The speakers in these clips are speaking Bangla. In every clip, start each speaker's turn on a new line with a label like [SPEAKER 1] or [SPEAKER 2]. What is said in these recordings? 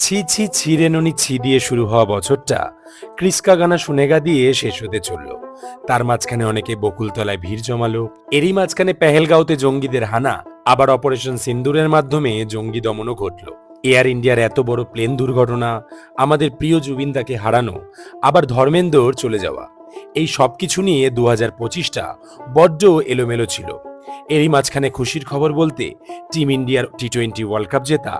[SPEAKER 1] ছি ছি ছিরেননি ছি দিয়ে শুরু হওয়া বছরটা ক্রিস্কা গানা সুনেগা দিয়ে শেষ হতে চলল। তার মাঝখানে অনেকে বকুলতলায় ভিড় জমালো, এরই মাঝখানে পেহেলগাঁওতে জঙ্গিদের হানা, আবার অপারেশন সিন্দুরের মাধ্যমে জঙ্গি দমনও ঘটল। এয়ার ইন্ডিয়ার এত বড় প্লেন দুর্ঘটনা, আমাদের প্রিয় জুবিনদাকে হারানো, আবার ধর্মেন্দর চলে যাওয়া, এই সব কিছু নিয়ে দু হাজার পঁচিশটা বড্ড এলোমেলো ছিল। এরই মাঝখানে খুশির খবর বলতে টিম ইন্ডিয়ার টি টোয়েন্টি ওয়ার্ল্ড কাপ জেতা,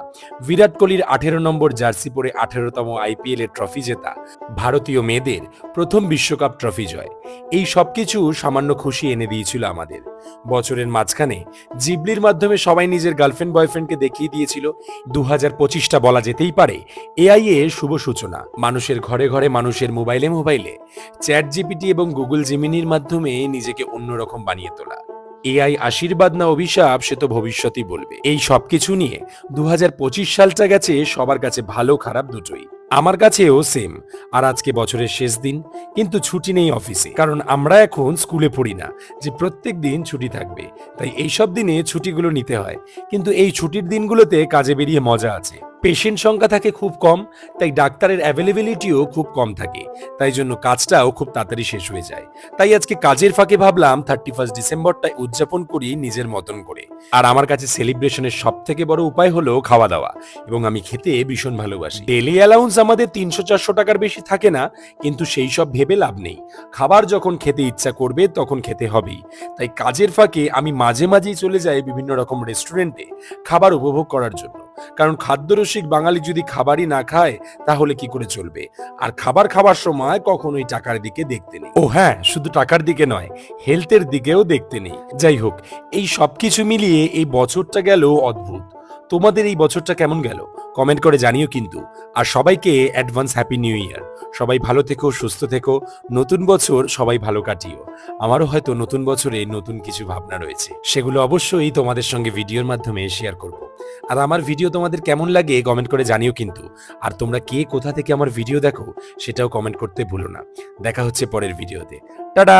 [SPEAKER 1] বিরাট কোহলির আঠেরো নম্বর জার্সি পরে আঠেরোতম আইপিএল এর ট্রফি জেতা, ভারতীয় মেয়েদের প্রথম বিশ্বকাপ ট্রফি জয়। এই সব কিছু সামান্য খুশি এনে দিয়েছিল আমাদের। বছরের মাঝখানে জিবলির মাধ্যমে সবাই নিজের গার্লফ্রেন্ড বয়ফ্রেন্ডকে দেখিয়ে দিয়েছিল। দু হাজার পঁচিশটা বলা যেতেই পারে এআই এর শুভ সূচনা। মানুষের ঘরে ঘরে, মানুষের মোবাইলে মোবাইলে, চ্যাট জিপিটি এবং গুগল জিমিনির মাধ্যমে নিজেকে অন্যরকম বানিয়ে তোলা। এআই আশীর্বাদ না অভিশাপ, সে তো ভবিষ্যতই বলবে। এই সব কিছু নিয়ে দু সালটা গেছে, সবার কাছে ভালো খারাপ দুটোই। আমার কাছেও সেম আর আজকে বছরের শেষ দিন, কিন্তু ছুটি নেই অফিসে। কারণ আমরা এখন স্কুলে পড়ি না, যে প্রত্যেক দিন ছুটি থাকবে। তাই এইসব দিনে ছুটিগুলো নিতে হয়, কিন্তু এই ছুটির দিনগুলোতে কাজে বেরিয়ে মজা আছে। পেশেন্ট সংখ্যা থাকে খুব কম, তাই ডাক্তারের অ্যাভেলেবিলিটিও খুব কম থাকে। তাই জন্য কাজটাও খুব তাড়াতাড়ি শেষ হয়ে যায়। তাই আজকে কাজের ফাঁকে ভাবলাম থার্টি ফার্স্ট ডিসেম্বরটাই উদযাপন করি নিজের মতন করে। আর আমার কাছে সেলিব্রেশনের সব থেকে বড় উপায় হলো খাওয়া দাওয়া এবং আমি খেতে ভীষণ ভালোবাসি। ডেলি অ্যালাউন্স আমাদের তিনশো চারশো টাকার বেশি থাকে না, কিন্তু সেই সব ভেবে লাভ নেই। খাবার যখন খেতে ইচ্ছা করবে, তখন খেতে হবেই। তাই কাজের ফাঁকে আমি মাঝে মাঝেই চলে যাই বিভিন্ন রকম রেস্টুরেন্টে খাবার উপভোগ করার জন্য। কারণ খাদ্যরসিক বাঙালি যদি খাবারই না খায়, তাহলে কি করে চলবে? আর খাবার খাবার সময় কখনোই টাকার দিকে দেখতে নেই। ও হ্যাঁ শুধু টাকার দিকে নয়, হেলথের দিকেও দেখতে নেই। যাই হোক, এই সব কিছু মিলিয়ে এই বছরটা গেল অদ্ভুত। তোমাদের এই বছরটা কেমন গেল? কমেন্ট করে জানিও কিন্তু। আর সবাইকে অ্যাডভান্স হ্যাপি নিউ ইয়ার। সবাই ভালো থেকো, সুস্থ থেকো। নতুন বছর সবাই ভালো কাটিও। আমারও হয়তো নতুন বছরে নতুন কিছু ভাবনা রয়েছে। সেগুলো অবশ্যই তোমাদের সঙ্গে ভিডিওর মাধ্যমে শেয়ার করব। আর আমার ভিডিও তোমাদের কেমন লাগে কমেন্ট করে জানিও কিন্তু। আর তোমরা কে, কোথা থেকে আমার ভিডিও দেখো, সেটাও কমেন্ট করতে ভুলো না। দেখা হচ্ছে পরের ভিডিওতে টাটা!